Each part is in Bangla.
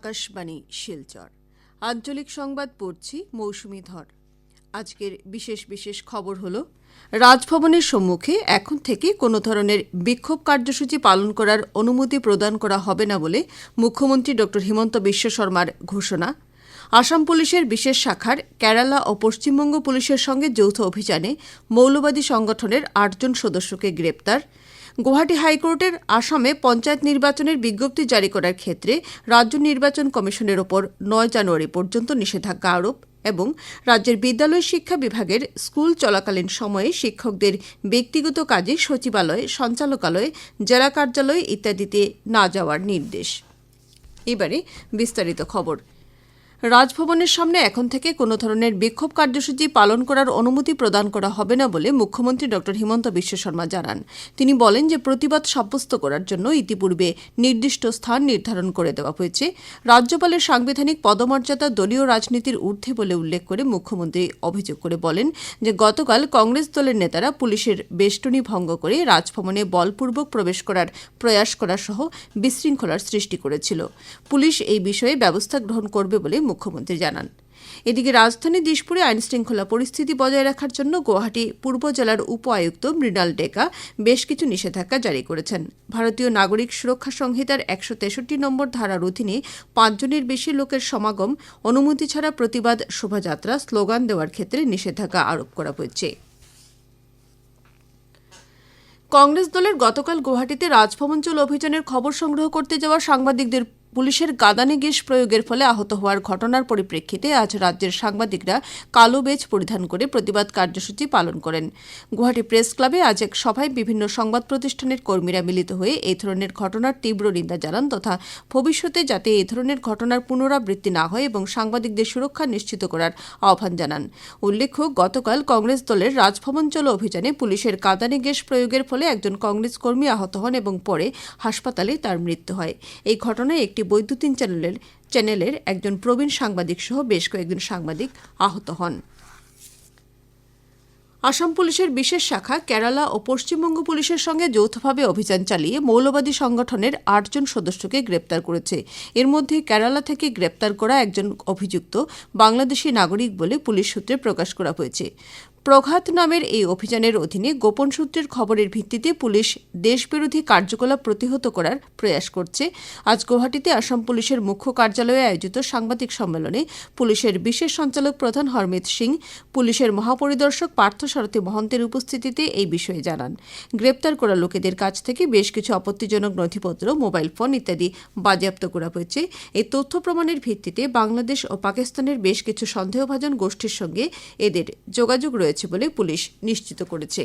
আকাশবাণী, শিলচর। আঞ্চলিক সংবাদ পড়ছি মৌসুমি ধর। আজকের বিশেষ বিশেষ খবর হল, রাজভবনের সম্মুখে এখন থেকে কোনো ধরনের বিক্ষোভ কার্যসূচি পালন করার অনুমতি প্রদান করা হবে না বলে মুখ্যমন্ত্রী ড হিমন্ত বিশ্ব শর্মার ঘোষণা। আসাম পুলিশের বিশেষ শাখার কেরালা ও পশ্চিমবঙ্গ পুলিশের সঙ্গে যৌথ অভিযানে মৌলবাদী সংগঠনের আটজন সদস্যকে গ্রেপ্তার। গুয়াহাটি হাইকোর্টের আসামে পঞ্চায়েত নির্বাচনের বিজ্ঞপ্তি জারি করার ক্ষেত্রে রাজ্য নির্বাচন কমিশনের ওপর নয় জানুয়ারি পর্যন্ত নিষেধাজ্ঞা আরোপ এবং রাজ্যের বিদ্যালয় শিক্ষা বিভাগের স্কুল চলাকালীন সময়ে শিক্ষকদের ব্যক্তিগত কাজে সচিবালয়, সঞ্চালকালয়, জেলা কার্যালয় ইত্যাদিতে না যাওয়ার নির্দেশ। এবারে বিস্তারিত খবর। রাজভবনের সামনে এখন থেকে কোনো ধরনের বিক্ষোভ কার্যসূচি পালন করার অনুমতি প্রদান করা হবে না বলে মুখ্যমন্ত্রী ড. হিমন্ত বিশ্ব শর্মা জানান। তিনি বলেন যে প্রতিবাদ সাব্যস্ত করার জন্য ইতিপূর্বে নির্দিষ্ট স্থান নির্ধারণ করে দেওয়া হয়েছে। রাজ্যপালের সাংবিধানিক পদমর্যাদা দলীয় রাজনীতির ঊর্ধ্বে বলে উল্লেখ করে মুখ্যমন্ত্রী অভিযোগ করে বলেন যে গতকাল কংগ্রেস দলের নেতারা পুলিশের বেষ্টনী ভঙ্গ করে রাজভবনে বলপূর্বক প্রবেশ করার প্রয়াস করা সহ বিশৃঙ্খলার সৃষ্টি করেছিল। পুলিশ এই বিষয়ে ব্যবস্থা গ্রহণ করবে বলে মুখ্যমন্ত্রী জানান। এদিকে রাজধানী দিশপুরে আইনশৃঙ্খলা পরিস্থিতি বজায় রাখার জন্য গুয়াহাটি পূর্ব জেলার উপ আয়ুক্ত মৃণাল ডেকা বেশ কিছু নিষেধাজ্ঞা জারি করেছেন। ভারতীয় নাগরিক সুরক্ষা সংহিতার একশো তেষট্টি নম্বর ধারার অধীনে পাঁচজনের বেশি লোকের সমাগম, অনুমতি ছাড়া প্রতিবাদ, শোভাযাত্রা, স্লোগান দেওয়ার ক্ষেত্রে নিষেধাজ্ঞা আরোপ করা হয়েছে। কংগ্রেস দলের গতকাল গুয়াহাটিতে রাজভবন চল অভিযানের খবর সংগ্রহ করতে যাওয়া সাংবাদিকদের পুলিশের গাদানে গ্যাস প্রয়োগের ফলে আহত হওয়ার ঘটনার পরিপ্রেক্ষিতে আজ রাজ্যের সাংবাদিকরা কালো বেজ পরিধান করে প্রতিবাদ কার্যসূচি পালন করেন। গুয়াহাটি প্রেস ক্লাবে আজ এক সভায় বিভিন্ন সংবাদ প্রতিষ্ঠানের কর্মীরা মিলিত হয়ে এই ধরনের ঘটনার তীব্র নিন্দা জানান তথা ভবিষ্যতে যাতে এই ধরনের ঘটনার পুনরাবৃত্তি না হয় এবং সাংবাদিকদের সুরক্ষা নিশ্চিত করার আহ্বান জানান। উল্লেখ্য, গতকাল কংগ্রেস দলের রাজভবন চলো অভিযানে পুলিশের কাদানে গ্যাস প্রয়োগের ফলে একজন কংগ্রেস কর্মী আহত হন এবং পরে হাসপাতালে তার মৃত্যু হয়। এই ঘটনায় একটি বৈদ্যুতিন চ্যানেলের চ্যানেলের একজন প্রবীণ সাংবাদিক সহ বেশ কয়েকজন সাংবাদিক আহত হন। আসাম পুলিশের বিশেষ শাখা কেরালা ও পশ্চিমবঙ্গ পুলিশের সঙ্গে যৌথভাবে অভিযান চালিয়ে মৌলবাদী সংগঠনের আটজন সদস্যকে গ্রেপ্তার করেছে। এর মধ্যে কেরালা থেকে গ্রেপ্তার করা একজন অভিযুক্ত বাংলাদেশি নাগরিক বলে পুলিশ সূত্রে প্রকাশ করা হয়েছে। প্রঘাত নামের এই অভিযানের অধীনে গোপন সূত্রের খবরের ভিত্তিতে পুলিশ দেশবিরোধী কার্যকলাপ প্রতিহত করার প্রয়াস করছে। আজ গুয়াহাটিতে আসাম পুলিশের মুখ্য কার্যালয়ে আয়োজিত সাংবাদিক সম্মেলনে পুলিশের বিশেষ সঞ্চালক প্রধান হরমিত সিং, পুলিশের মহাপরিদর্শক পার্থ পার্থসারথী মহন্তের উপস্থিতিতে এই বিষয়ে জানান। গ্রেপ্তার করা লোকেদের কাছ থেকে বেশ কিছু আপত্তিজনক নথিপত্র, মোবাইল ফোন ইত্যাদি বাজেয়াপ্ত করা হয়েছে। এই তথ্য প্রমাণের ভিত্তিতে বাংলাদেশ ও পাকিস্তানের বেশ কিছু সন্দেহভাজন গোষ্ঠীর সঙ্গে এদের যোগাযোগ রয়েছে। বলে পুলিশ নিশ্চিত করেছে।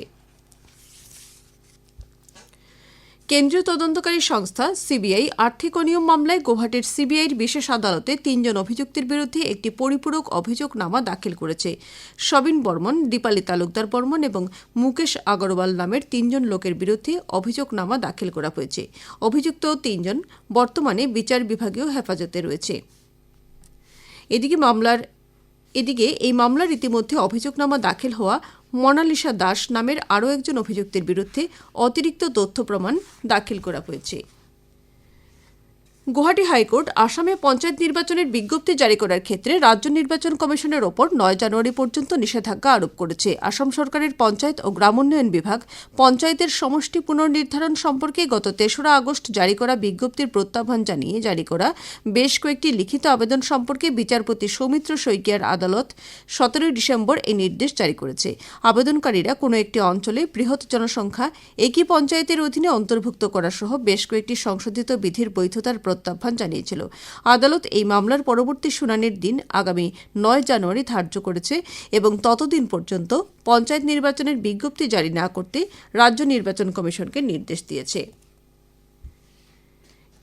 কেন্দ্রীয় তদন্তকারী সংস্থা সিবিআই আর্থিক অনিয়ম মামলায় গুয়াহাটির সিবিআইয়ের বিশেষ আদালতে তিনজন অভিযুক্তের বিরুদ্ধে একটি পরিপূরক অভিযোগনামা দাখিল করেছে। সবিন বর্মন, দীপালি তালুকদার বর্মন এবং মুকেশ আগরওয়াল নামের তিনজন লোকের বিরুদ্ধে অভিযোগনামা দাখিল করা হয়েছে। অভিযুক্ত তিনজন বর্তমানে বিচার বিভাগীয় হেফাজতে রয়েছে। এদিকে মামলার এদিকে এই মামলার ইতিমধ্যে অভিযোগনামা দাখিল হওয়া মনালিসা দাস নামের আরও একজন অভিযুক্তের বিরুদ্ধে অতিরিক্ত তথ্য প্রমাণ দাখিল করা হয়েছে। গুয়াহাটি হাইকোর্ট আসামে পঞ্চায়েত নির্বাচনের বিজ্ঞপ্তি জারি করার ক্ষেত্রে রাজ্য নির্বাচন কমিশনের ওপর নয় জানুয়ারি পর্যন্ত নিষেধাজ্ঞা আরোপ করেছে। আসাম সরকারের পঞ্চায়েত ও গ্রামোন্নয়ন বিভাগ পঞ্চায়েতের সমষ্টি পুনর্নির্ধারণ সম্পর্কে গত তেসরা আগস্ট জারি করা বিজ্ঞপ্তির প্রত্যাহ্বান জানিয়ে জারি করা বেশ কয়েকটি লিখিত আবেদন সম্পর্কে বিচারপতি সৌমিত্র শইকিয়ার আদালত সতেরোই ডিসেম্বর এই নির্দেশ জারি করেছে। আবেদনকারীরা কোনো একটি অঞ্চলে বৃহৎ জনসংখ্যা, একই পঞ্চায়েতের অধীনে অন্তর্ভুক্ত করা সহ বেশ কয়েকটি সংশোধিত বিধির বৈধতার প্রত্যাহ্বান জানিয়েছিল আদালত এই মামলার পরবর্তী শুনানির দিন আগামী নয় জানুয়ারি ধার্য করেছে এবং ততদিন পর্যন্ত পঞ্চায়েত নির্বাচনের বিজ্ঞপ্তি জারি না করতে রাজ্য নির্বাচন কমিশনকে নির্দেশ দিয়েছে।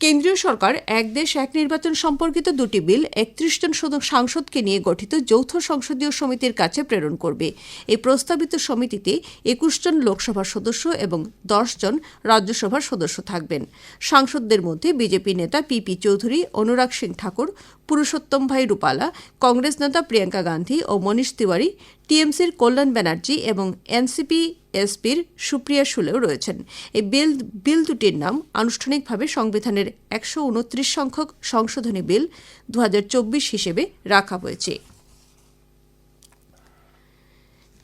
কেন্দ্রীয় সরকার, এক দেশ, এক নির্বাচন সম্পর্কিত দুটি বিল একত্রিশ জন সাংসদকে নিয়ে গঠিত যৌথ সংসদীয় সমিতির কাছে প্রেরণ করবে। এই প্রস্তাবিত সমিতিতে একুশ জন লোকসভার সদস্য এবং দশ জন রাজ্যসভার সদস্য থাকবেন। সাংসদদের মধ্যে বিজেপি নেতা পিপি চৌধুরী, অনুরাগ সিং ঠাকুর পুরুষোত্তম ভাই রূপালা, কংগ্রেস নেতা প্রিয়াঙ্কা গান্ধী ও মনীষ তিওয়ারি, টিএমসির কল্যাণ ব্যানার্জি এবং এনসিপি, এসপির সুপ্রিয়া শুলেও রয়েছেন। এই বিল বিল দুটির নাম আনুষ্ঠানিকভাবে সংবিধানের একশো উনত্রিশ সংখ্যক সংশোধনী বিল দু হাজার চব্বিশ হিসেবে রাখা হয়েছে।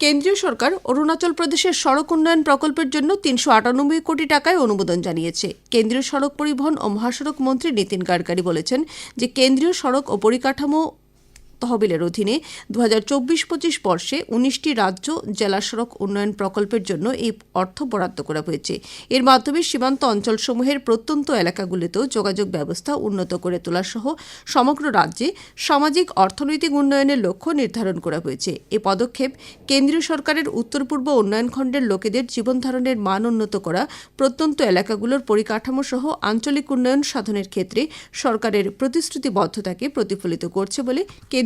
কেন্দ্রীয় সরকার অরুণাচল প্রদেশের সড়ক উন্নয়ন প্রকল্পের জন্য তিনশো আটানব্বই কোটি টাকায় অনুমোদন জানিয়েছে। কেন্দ্রীয় সড়ক পরিবহন ও মহাসড়ক মন্ত্রী নীতিন গাডকারি বলেছেন যে কেন্দ্রীয় সড়ক ও পরিকাঠামো তহবিলের অধীনে দু হাজার চব্বিশ পঁচিশ বর্ষে উনিশটি রাজ্য জেলা সড়ক উন্নয়ন প্রকল্পের জন্য এই অর্থ বরাদ্দ করা হয়েছে। এর মাধ্যমে সীমান্ত অঞ্চলসমূহের প্রত্যন্ত এলাকাগুলিতেও যোগাযোগ ব্যবস্থা উন্নত করে তোলা সহ সমগ্র রাজ্যে সামাজিক, অর্থনৈতিক উন্নয়নের লক্ষ্য নির্ধারণ করা হয়েছে। এ পদক্ষেপ কেন্দ্রীয় সরকারের উত্তর পূর্ব উন্নয়ন খণ্ডের লোকেদের জীবনধারণের মান উন্নত করা, প্রত্যন্ত এলাকাগুলোর পরিকাঠামো সহ আঞ্চলিক উন্নয়ন সাধনের ক্ষেত্রে সরকারের প্রতিশ্রুতিবদ্ধতাকে প্রতিফলিত করছে বলে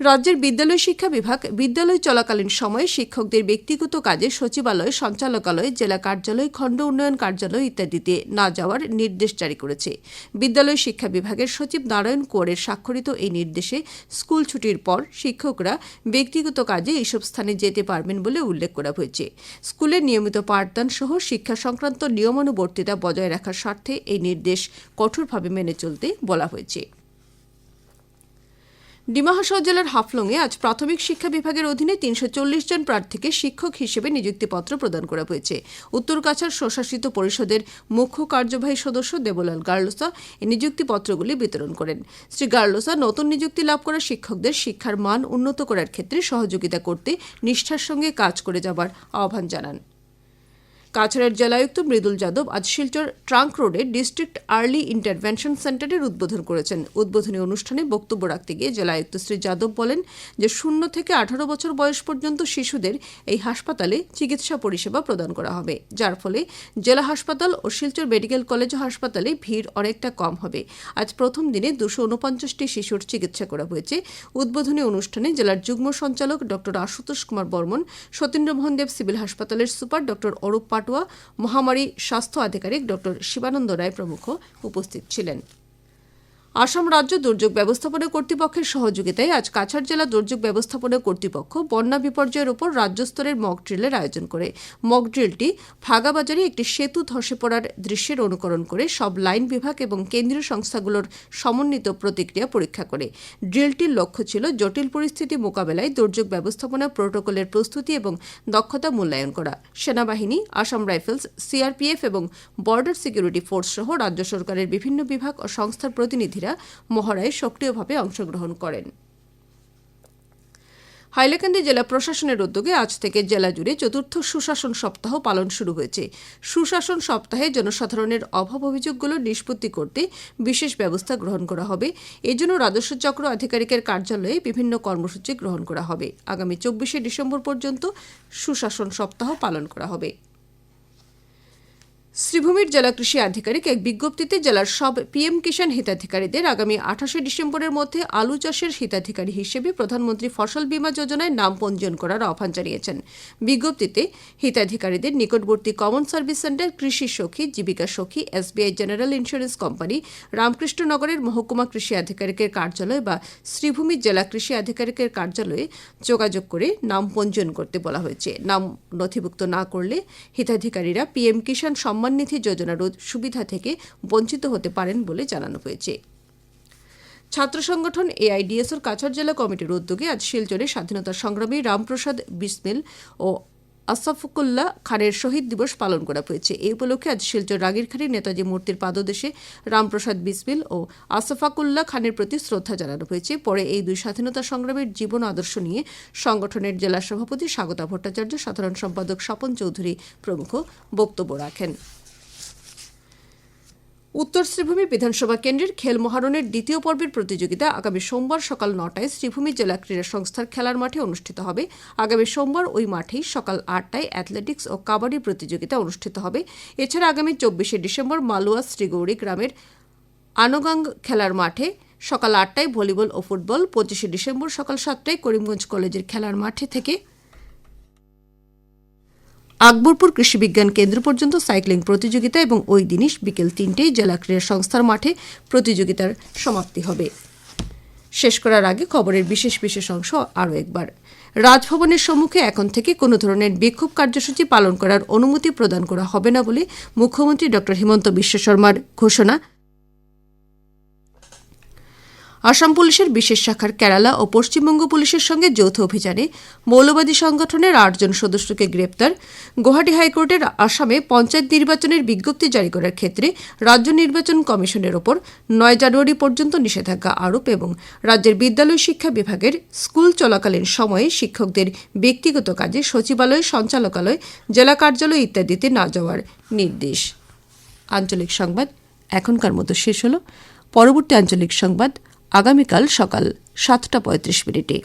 রাজ্যের বিদ্যালয় শিক্ষা বিভাগ বিদ্যালয় চলাকালীন সময়ে শিক্ষকদের ব্যক্তিগত কাজে সচিবালয়, সঞ্চালকালয়, জেলা কার্যালয়, খণ্ড উন্নয়ন কার্যালয় ইত্যাদিতে না যাওয়ার নির্দেশ জারি করেছে। বিদ্যালয় শিক্ষা বিভাগের সচিব নারায়ণ কোয়ারের স্বাক্ষরিত এই নির্দেশে স্কুল ছুটির পর শিক্ষকরা ব্যক্তিগত কাজে এইসব স্থানে যেতে পারবেন বলে উল্লেখ করা হয়েছে। স্কুলের নিয়মিত পাঠদান সহ শিক্ষা সংক্রান্ত নিয়মানুবর্তিতা বজায় রাখার স্বার্থে এই নির্দেশ কঠোরভাবে মেনে চলতে বলা হয়েছে। ডিমাহাসাও জেলার হাফলংয়ে আজ প্রাথমিক শিক্ষা বিভাগের অধীনে তিনশো চল্লিশ জন প্রার্থীকে শিক্ষক হিসেবে নিযুক্তিপত্র প্রদান করা হয়েছে। উত্তর কাছাড় স্বশাসিত পরিষদের মুখ্য কার্যবাহী সদস্য দেবলাল গার্লোসা এই নিযুক্তিপত্রগুলি বিতরণ করেন। শ্রী গার্লোসা নতুন নিযুক্তি লাভ করা শিক্ষকদের শিক্ষার মান উন্নত করার ক্ষেত্রে সহযোগিতা করতে নিষ্ঠার সঙ্গে কাজ করে যাবার আহ্বান জানান। কাছাড়ের জেলায়ুক্ত মৃদুল যাদব আজ শিলচর ট্রাঙ্ক রোডে ডিস্ট্রিক্ট আর্লি ইন্টারভেনশন সেন্টারের উদ্বোধন করেছেন। উদ্বোধনী অনুষ্ঠানে বক্তব্য রাখতে গিয়ে জেলায়ুক্ত শ্রী যাদব বলেন যে, শূন্য থেকে আঠারো বছর বয়স পর্যন্ত শিশুদের এই হাসপাতালে চিকিৎসা পরিষেবা প্রদান করা হবে, যার ফলে জেলা হাসপাতাল ও শিলচর মেডিকেল কলেজ হাসপাতালে ভিড় অনেকটা কম হবে। আজ প্রথম দিনে দুশো উনপঞ্চাশটি শিশুর চিকিৎসা করা হয়েছে। উদ্বোধনী অনুষ্ঠানে জেলার যুগ্ম সঞ্চালক ডক্টর আশুতোষ কুমার বর্মন, সতীন্দ্রমোহন দেব সিভিল হাসপাতালের সুপার ডক্টর অরূপ পাটুয়া মহামারী স্বাস্থ্য আধিকারিক ডক্টর শিবানন্দ রায় প্রমুখ উপস্থিত ছিলেন। আসাম রাজ্য দুর্যোগ ব্যবস্থাপনা কর্তৃপক্ষের সহযোগিতায় আজ কাছাড় জেলা দুর্যোগ ব্যবস্থাপনা কর্তৃপক্ষ বন্যা বিপর্যয়ের উপর রাজ্যস্তরের মক ড্রিলের আয়োজন করে। মক ড্রিলটি ফাগাবাজারে একটি সেতু ধসে পড়ার দৃশ্যের অনুকরণ করে সব লাইন বিভাগ এবং কেন্দ্রীয় সংস্থাগুলোর সমন্বিত প্রতিক্রিয়া পরীক্ষা করে। ড্রিলটির লক্ষ্য ছিল জটিল পরিস্থিতি মোকাবেলায় দুর্যোগ ব্যবস্থাপনা প্রোটোকলের প্রস্তুতি এবং দক্ষতা মূল্যায়ন করা। সেনাবাহিনী, আসাম রাইফেলস, সিআরপিএফ এবং বর্ডার সিকিউরিটি ফোর্স সহ রাজ্য সরকারের বিভিন্ন বিভাগ ও সংস্থার প্রতিনিধিরা মহড়ায় সক্রিয়ভাবে অংশগ্রহণ করেন। হাইলাকান্দি জেলা প্রশাসনের উদ্যোগে আজ থেকে জেলা জুড়ে চতুর্থ সুশাসন সপ্তাহ পালন শুরু হয়েছে। সুশাসন সপ্তাহে জনসাধারণের অভাব অভিযোগগুলো নিষ্পত্তি করতে বিশেষ ব্যবস্থা গ্রহণ করা হবে। এজন্য রাজস্ব চক্র আধিকারিকের কার্যালয়ে বিভিন্ন কর্মসূচি গ্রহণ করা হবে। আগামী চব্বিশে ডিসেম্বর পর্যন্ত সুশাসন সপ্তাহ পালন করা হবে। শ্রীভূমির জেলা কৃষি আধিকারিক এক বিজ্ঞপ্তিতে জেলার সব পিএম কিষাণ হিতাধিকারীদের আগামী আঠাশে ডিসেম্বরের মধ্যে আলু চাষের হিতাধিকারী হিসেবে প্রধানমন্ত্রী ফসল বীমা যোজনায় নাম পঞ্জীয়ন করার আহ্বান জানিয়েছেন। বিজ্ঞপ্তিতে হিতাধিকারীদের নিকটবর্তী কমন সার্ভিস সেন্টার কৃষি সখী, জীবিকা সখী, এসবিআই জেনারেল ইন্স্যুরেন্স কোম্পানি, রামকৃষ্ণনগরের মহকুমা কৃষি আধিকারিকের কার্যালয় বা শ্রীভূমির জেলা কৃষি আধিকারিকের কার্যালয়ে যোগাযোগ করে নাম পঞ্জীয়ন করতে বলা হয়েছে। নাম নথিভুক্ত না করলে হিতাধিকারীরা পিএম কিষাণ সম্মান নিধি যোজনার সুবিধা থেকে বঞ্চিত হতে পারেন বলে জানানো হয়েছে। ছাত্র সংগঠন এআইডিএসওর কাছাড় জেলা কমিটির উদ্যোগে আজ শিলচরে স্বাধীনতা সংগ্রামী রামপ্রসাদ বিসমিল ও আসাফুকুল্লাহ খানের শহীদ দিবস পালন করা হয়েছে। এই উপলক্ষে আজ শিলচর রাগিরখালী নেতাজি মূর্তির পাদদেশে রামপ্রসাদ বিসমিল ও আসাফাকুল্লাহ খানের প্রতি শ্রদ্ধা জানানো হয়েছে। পরে এই দুই স্বাধীনতা সংগ্রামের জীবন আদর্শ নিয়ে সংগঠনের জেলা সভাপতি স্বাগতা ভট্টাচার্য, সাধারণ সম্পাদক স্বপন চৌধুরী প্রমুখ বক্তব্য রাখেন। উত্তর শ্রীভূমি বিধানসভা কেন্দ্রের খেল মহারণের দ্বিতীয় পর্বের প্রতিযোগিতা আগামী সোমবার সকাল নটায় শ্রীভূমি জেলা ক্রীড়া সংস্থার খেলার মাঠে অনুষ্ঠিত হবে। আগামী সোমবার ওই মাঠেই সকাল আটটায় অ্যাথলেটিক্স ও কাবাডি প্রতিযোগিতা অনুষ্ঠিত হবে। এছাড়া আগামী চব্বিশে ডিসেম্বর মালুয়া শ্রীগৌরী গ্রামের আনোগাং খেলার মাঠে সকাল আটটায় ভলিবল ও ফুটবল, পঁচিশে ডিসেম্বর সকাল সাতটায় করিমগঞ্জ কলেজের খেলার মাঠে থেকে আকবরপুর কৃষি বিজ্ঞান কেন্দ্র পর্যন্ত সাইক্লিং প্রতিযোগিতা এবং ওই দিনই বিকেল তিনটেই জেলা ক্রীড়া সংস্থার মাঠে প্রতিযোগিতার সমাপ্তি হবে। শেষ করার আগে খবরের বিশেষ বিশেষ অংশ আরও একবার। রাজভবনের সম্মুখে এখন থেকে কোনো ধরনের বিক্ষোভ কার্যসূচি পালন করার অনুমতি প্রদান করা হবে না বলে মুখ্যমন্ত্রী ড হিমন্ত বিশ্ব শর্মার ঘোষণা আসাম পুলিশের বিশেষ শাখার কেরালা ও পশ্চিমবঙ্গ পুলিশের সঙ্গে যৌথ অভিযানে মৌলবাদী সংগঠনের আটজন সদস্যকে গ্রেপ্তার। গুয়াহাটি হাইকোর্টের আসামে পঞ্চায়েত নির্বাচনের বিজ্ঞপ্তি জারি করার ক্ষেত্রে রাজ্য নির্বাচন কমিশনের ওপর নয় জানুয়ারি পর্যন্ত নিষেধাজ্ঞা আরোপ এবং রাজ্যের বিদ্যালয় শিক্ষা বিভাগের স্কুল চলাকালীন সময়ে শিক্ষকদের ব্যক্তিগত কাজে সচিবালয়, সঞ্চালকালয়, জেলা কার্যালয় ইত্যাদিতে না যাওয়ার নির্দেশ। আঞ্চলিক সংবাদ, এখনকার মতো শেষ হলো। পরবর্তী আঞ্চলিক সংবাদ আগামীকাল সকাল সাতটা পঁয়ত্রিশ মিনিটে।